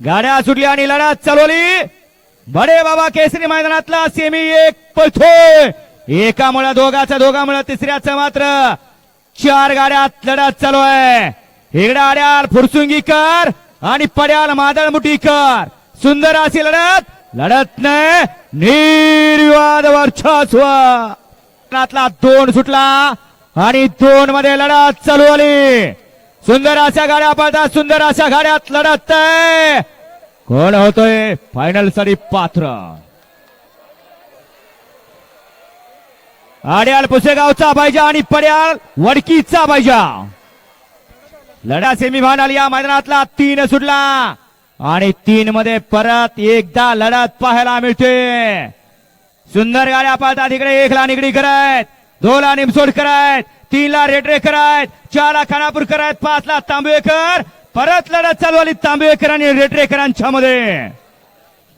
गाड्या सुटल्या आणि लढत चालवली. बडे बाबा केसरी मैदानातला सेमी एक पळतोय एकामुळे दोघाचा दोघामुळे तिसऱ्याचं मात्र. चार गाड्यात लढत चालू आहे. इकडे आड्याल फुरसुंगीकर आणि पड्याल मादळ मुठीकर सुंदर अशी लढत. लढत नाही. निर्वाद वर्चस्व. दोन सुटला आणि दोन मध्ये लढत चालू आली. सुंदर अशा गाड्या पळतात सुंदर अशा गाड्यात लढत कोण होतोय? फायनलसाठी पात्र. आड्याल पुसेगावचा पाहिजे आणि पड्याल वडकीचा पाहिजा लढा सेमीफायनल या मैदानातला तीन सुटला. आणि तीन मध्ये परत एकदा लढत पाहायला मिळते. सुंदर गाड्या पाहतात इकडे एकला निगडी करत दोला निमसोड करत करायत तीनला रेटरे करायत चारला खानापूर करायत पाचला तांबेकर. परत लढत चालू आली तांबेकर आणि रेटरेकरांच्या मध्ये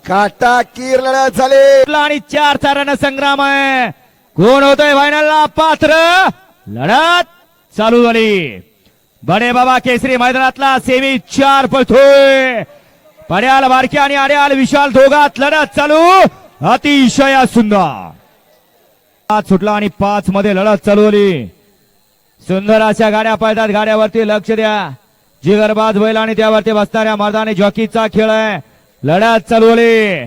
काटा कीर लढत झाली. आणि चारचा रण संग्राम आहे. कोण होतोय फायनलला? पात्र. लढत चालू झाली. बडे बाबा केसरी मैदानातला सेमी चार पळतोय. पड्याल बारक्या आणि आड्याल विशाल दोघात लढत चालू. अतिशय सुंदर. सुटला आणि पाच मध्ये लढत चालवली सुंदर अशा गाड्या पळतात. गाड्यावरती लक्ष द्या. जिगरबाज बैल आणि त्यावरती बसणाऱ्या मर्दाने जॉकीचा खेळ आहे. लढत चालवली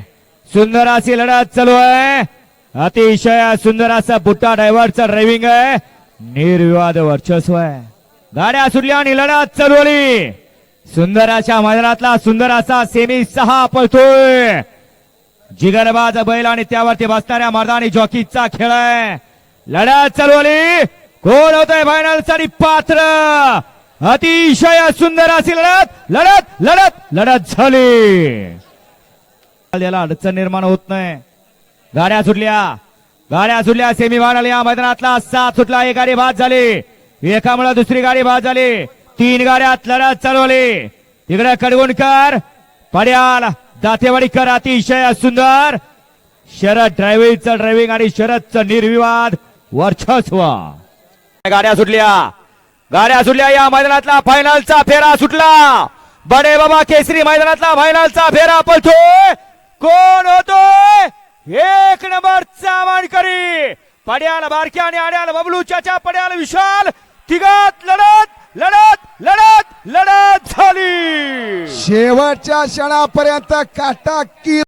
सुंदर अशी लढत चालू आहे. अतिशय सुंदर असा बुट्टा ड्रायव्हरचा ड्रायव्हिंग आहे. निर्विवाद वर्चस्व आहे. गाड्या सुटल्या आणि लढत चालवली सुंदर अशा मैदानातला सुंदर असा सेमी सहा पळतोय. जिगरबाज बैल आणि त्यावरती बसणाऱ्या मर्दानी जॉकीचा खेळ आहे. लढत चालवली कोण होतोय फायनलसाठी पात्र. अतिशय सुंदर अशी लढत लढत लढत लढत झाली. याला अडचण निर्माण होत नाही. गाड्या सुटल्या. गाड्या सुटल्या. सेमी या मैदानातला सात सुटला. एक गाडी बाद झाली. एकामुळे दुसरी गाडी बाद झाली. तीन गाड्यात लढत चालवली. तिकडे कडवणकर पड्याल दातेवाडीकर अतिशय सुंदर. शरद ड्रायव्हिंगचं ड्रायव्हिंग आणि शरदचं निर्विवाद वर्चस्व. गाड्या सुटल्या. गाड्या सुटल्या या मैदानातला फायनलचा फेरा सुटला. बडे बाबा केसरी मैदानातला फायनलचा फेरा पळतोय. कोण होतोय? एक नंबरचा मानकरी पड्याल बारक्या आणि आड्याल बबलूच्या पड्याल विशाल. तिघात लढत लढत लढत लढत झाली. शेवटच्या क्षणापर्यंत काटा की